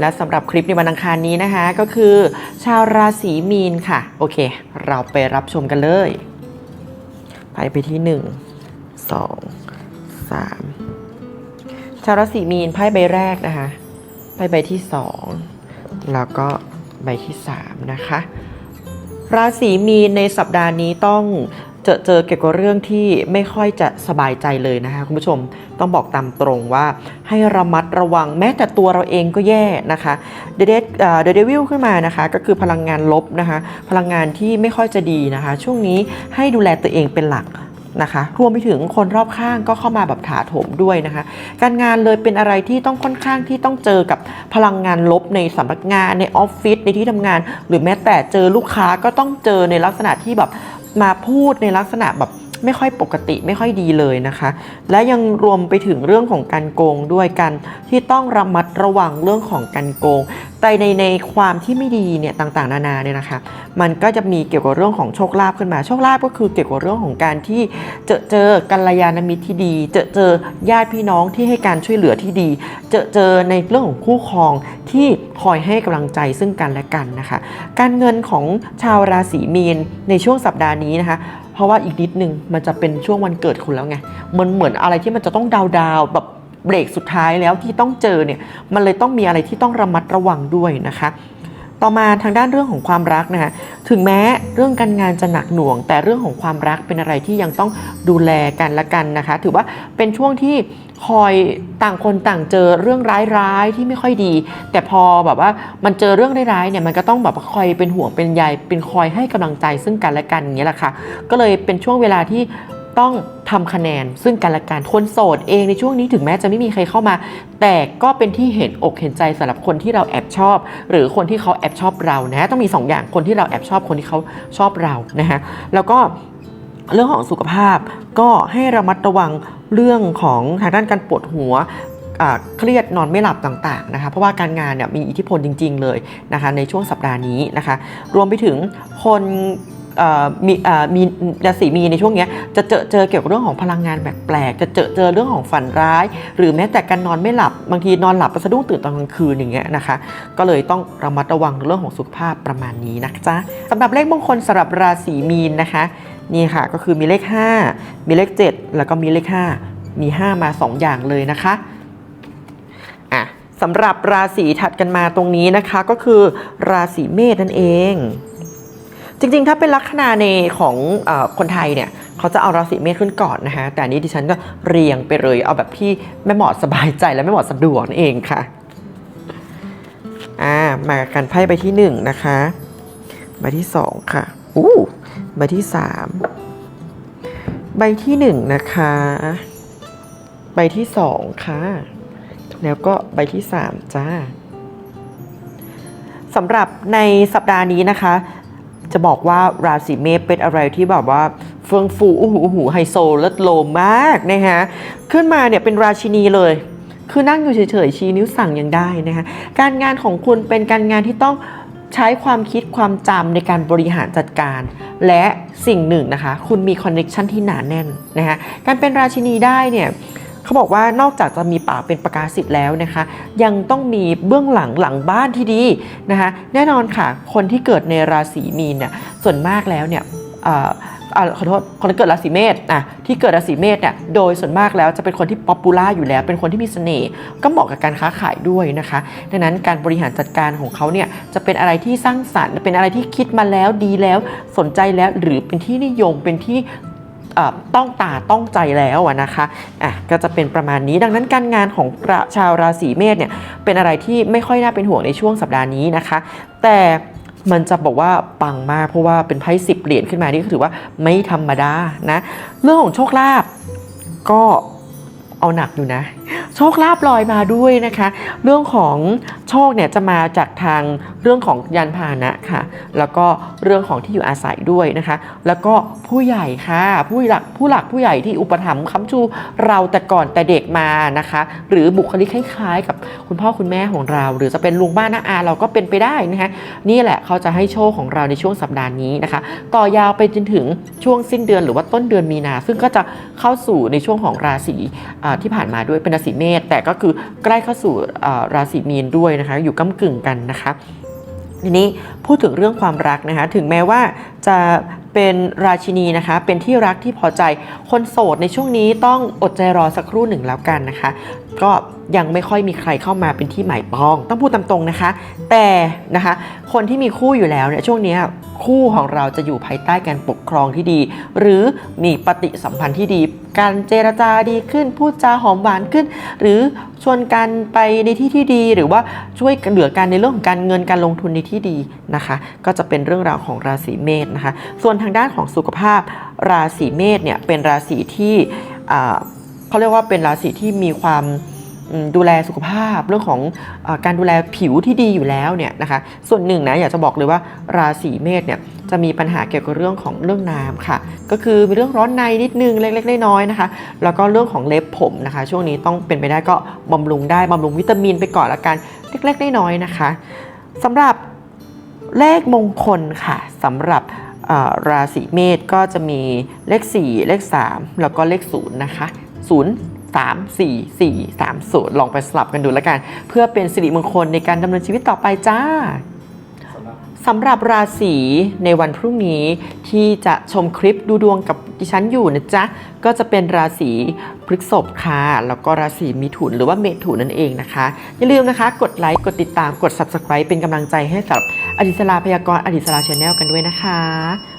และสำหรับคลิปในวันอังคารนี้นะคะ ก็คือ ชาวราศีมีนค่ะ โอเค เราไปรับชมกันเลยไพ่ไปที่ 1 2 3 ชาวราศีมีนไพ่ใบแรกนะคะ ไพ่ใบที่ 2 แล้วก็ใบที่ 3 นะคะราศีมีนในสัปดาห์นี้ต้อง จอเจอเกี่ยวกับเรื่องที่ไม่ค่อยจะสบายใจเลยนะคะคุณผู้ชมต้องบอกตามตรงว่าให้ระมัดระวังแม้แต่ตัวเราเองก็แย่นะคะเดเดเดเดวิลขึ้นมานะคะ ก็คือพลังงานลบนะคะพลังงานที่ไม่ค่อยจะดีนะคะ ช่วงนี้ให้ดูแลตัวเองเป็นหลักนะคะรวมไปถึงคนรอบข้างก็เข้ามาแบบถาโถมด้วยนะคะ การงานเลยเป็นอะไรที่ต้องค่อนข้างที่ต้องเจอกับพลังงานลบในสำนักงานในออฟฟิศในที่ทำงาน หรือแม้แต่เจอลูกค้าก็ต้องเจอในลักษณะที่แบบ มาพูดในลักษณะแบบ ไม่ค่อยปกติไม่ค่อยดีเลยนะคะ และยังรวมไปถึงเรื่องของการโกงด้วยกันที่ต้องระมัดระวังเรื่องของการโกง แต่ในในความที่ไม่ดีเนี่ยต่างๆ นานาเนี่ยนะคะ มันก็จะมีเกี่ยวกับเรื่องของโชคลาภขึ้นมาโชคลาภก็คือเกี่ยวกับเรื่องของการที่เจอเจอกัลยาณมิตรที่ดี เจอเจอญาติพี่น้องที่ให้การช่วยเหลือที่ดี เจอเจอในเรื่องของคู่ครองที่คอยให้กำลังใจซึ่งกันและกันนะคะ การเงินของชาวราศีมีนในช่วงสัปดาห์นี้นะคะ เพราะว่าอีกนิดนึงมันจะเป็นช่วงวันเกิดคุณแล้วไงมันเหมือนอะไรที่มันจะต้องดาวดาวแบบเบรกสุดท้ายแล้วที่ต้องเจอเนี่ยมันเลยต้องมีอะไรที่ต้องระมัดระวังด้วยนะคะ ต่อมาทางด้านเรื่องของความรักนะคะถึงแม้เรื่องการงานจะหนักหน่วง แต่เรื่องของความรักเป็นอะไรที่ยังต้องดูแลกันละกันนะคะ ถือว่าเป็นช่วงที่คอยต่างคนต่างเจอเรื่องร้ายๆที่ไม่ค่อยดี แต่พอแบบว่ามันเจอเรื่องร้ายๆเนี่ยมันก็ต้องแบบคอยเป็นห่วงเป็นใยเป็นคอยให้กำลังใจซึ่งกันและกันอย่างเงี้ยแหละค่ะก็เลยเป็นช่วงเวลาที่ ต้องทำคะแนนซึ่งกันและกันคนโสดเองในช่วงนี้ถึงแม้จะไม่มีใครเข้ามา แต่ก็เป็นที่เห็นอกเห็นใจสำหรับคนที่เราแอบชอบ หรือคนที่เขาแอบชอบเรานะต้องมีสองอย่างคนที่เราแอบชอบคนที่เขาชอบเรานะฮะแล้วก็เรื่องของสุขภาพก็ให้ระมัดระวังเรื่องของทางด้านการปวดหัวอ่าเครียดนอนไม่หลับต่างๆนะคะเพราะว่าการงานเนี่ยมีอิทธิพลจริง ๆ เลยนะคะในช่วงสัปดาห์นี้นะคะ รวมไปถึงคน มีมีราศีมีในช่วงนี้จะเจอเจอเกี่ยวกับเรื่องของพลังงานแปลกๆจะเจอเจอเรื่องของฝันร้าย หรือแม้แต่การนอนไม่หลับบางทีนอนหลับไปสะดุ้งตื่นตอนกลางคืนอย่างเงี้ยนะคะ ก็เลยต้องระมัดระวังเรื่องของสุขภาพประมาณนี้นะจ๊ะสำหรับเลขมงคลสำหรับราศีมีนนะคะนี่ค่ะก็คือมีเลข 5 มีเลข 7 แล้วก็มีเลข 5 มี 5 มา 2 อย่างเลยนะคะอะสำหรับราศีถัดกันมาตรงนี้นะคะ ก็คือราศีเมษนั่นเอง จริงๆ ถ้าเป็นลัคนาในของอคนไทยเนี่ยเขาจะเอาราศีเมษขึ้นก่อนนะคะแต่นี้ดิฉันก็เรียงไปเลยเอาแบบที่แม่หมอสบายใจและแม่หมอสะดวกนั่นเองค่ะอ่ามากันไพ่ใบที่หนึ่งนะคะใบที่สองค่ะอู้ใบที่สามใบที่หนึ่งนะคะ ใบที่สองค่ะ แล้วก็ใบที่สามจ้าสำหรับในสัปดาห์นี้นะคะ จะบอกว่าราศีเมษเป็นอะไรที่แบบว่าเฟื่องฟูอู้หูหูไฮโซเลิศโลมากนะคะขึ้นมาเนี่ยเป็นราชินีเลย คือนั่งอยู่เฉยๆชี้นิ้วสั่งยังได้นะคะการงานของคุณเป็นการงานที่ต้องใช้ความคิดความจำในการบริหารจัดการ และสิ่งหนึ่งนะคะ คุณมีคอนเน็ชันที่หนาแน่นนะคะการเป็นราชินีได้เนี่ย เขาบอกว่านอกจากจะมีป่าเป็นประกาศสิทธิ์แล้วนะคะ ยังต้องมีเบื้องหลังหลังบ้านที่ดีนะคะแน่นอนค่ะ คนที่เกิดในราศีมีนเนี่ยส่วนมากแล้วเนี่ยขอโทษคนที่เกิดราศีเมษอะที่เกิดราศีเมษเนี่ยโดยส่วนมากแล้วจะเป็นคนที่ป๊อปปูล่าอยู่แล้ว เป็นคนที่มีเสน่ห์ก็เหมาะกับการค้าขายด้วยนะคะ ดังนั้นการบริหารจัดการของเขาเนี่ยจะเป็นอะไรที่สร้างสรรค์ เป็นอะไรที่คิดมาแล้วดีแล้วสนใจแล้วหรือเป็นที่นิยมเป็นที่ ต้องตาต้องใจแล้วนะคะอะก็จะเป็นประมาณนี้ดังนั้นการงานของชาวราศีเมษเนี่ยเป็นอะไรที่ไม่ค่อยน่าเป็นห่วงในช่วงสัปดาห์นี้นะคะ แต่มันจะบอกว่าปังมากเพราะว่าเป็นไพ่สิบเหรียญขึ้นมานี่ก็ถือว่าไม่ธรรมดานะเรื่องของโชคลาภก็เอาหนักอยู่นะโชคลาภลอยมาด้วยนะคะ เรื่องของโชคเนี่ยจะมาจากทางเรื่องของยานพาหนะค่ะ แล้วก็เรื่องของที่อยู่อาศัยด้วยนะคะ แล้วก็ผู้ใหญ่ค่ะ ผู้หลักผู้หลักผู้ใหญ่ที่อุปถัมภ์ค้ำชูเราแต่ก่อนแต่เด็กมานะคะ หรือบุคลิกคล้ายๆ กับคุณพ่อคุณแม่ของเรา หรือจะเป็นลุงบ้านน้าอาเราก็เป็นไปได้นะคะนี่แหละเขาจะให้โชคของเราในช่วงสัปดาห์นี้นะคะ ต่อยาวไปจนถึงช่วงสิ้นเดือนหรือว่าต้นเดือนมีนา ซึ่งก็จะเข้าสู่ในช่วงของราศีที่ผ่านมาด้วยเป็นราศีเมษแต่ก็คือใกล้เข้าสู่ราศีมีนด้วยนะคะ อยู่ก้ากึ่งกันนะคะ ทีนี้พูดถึงเรื่องความรักนะคะ ถึงแม้ว่าจะเป็นราชินีนะคะ เป็นที่รักที่พอใจ คนโสดในช่วงนี้ต้องอดใจรอสักครู่หนึ่งแล้วกันนะคะ ก็ยังไม่ค่อยมีใครเข้ามาเป็นที่หมายปอง ต้องพูดตามตรงนะคะ แต่นะคะ คนที่มีคู่อยู่แล้วเนี่ยช่วงนี้คู่ของเราจะอยู่ภายใต้การปกครองที่ดี หรือมีปฏิสัมพันธ์ที่ดี การเจรจาดีขึ้น พูดจาหอมหวานขึ้น หรือชวนกันไปในที่ที่ดี หรือว่าช่วยเหลือกันในเรื่องของการเงินการลงทุนในที่ดีนะคะ ก็จะเป็นเรื่องราวของราศีเมษนะคะ ส่วนทางด้านของสุขภาพราศีเมษเนี่ยเป็นราศีที่เขาเรียกว่าเป็นราศีที่มีความ ดูแลสุขภาพเรื่องของอการดูแลผิวที่ดีอยู่แล้วเนี่ยนะคะส่วนหนึ่งนะอยากจะบอกเลยว่าราศีเมษเนี่ยจะมีปัญหาเกี่ยวกับเรื่องของเรื่องน้ำค่ะ ก็คือมีเรื่องร้อนในนิดนึงเล็กๆน้อยๆนะคะ แล้วก็เรื่องของเล็บผมนะคะ ช่วงนี้ต้องเป็นไปได้ก็บำรุงได้บำรุงวิตามินไปก่อนละกันเล็กๆน้อยๆนะคะสำหรับเลขมงคลค่ะสำหรับราศีเมษก็จะมีเลข 4 เลข 3 แล้วก็เลข0นะคะ0 3 4 4 3 0ลองไปสลับกันดูแล้วกัน เพื่อเป็นสิริมงคลในการดำเนินชีวิตต่อไปจ้าสำหรับราศีในวันพรุ่งนี้ที่จะชมคลิปดูดวงกับดิฉันอยู่นะจ๊ะ ก็จะเป็นราศีพฤษภค่ะแล้วก็ราศีมิถุนหรือว่าเมถุนนั่นเองนะคะ อย่าลืมนะคะ กดไลค์กดติดตามกด subscribe เป็นกำลังใจให้กับอดิศราพยากรณ์อดิศราชาแนลกันด้วยนะคะ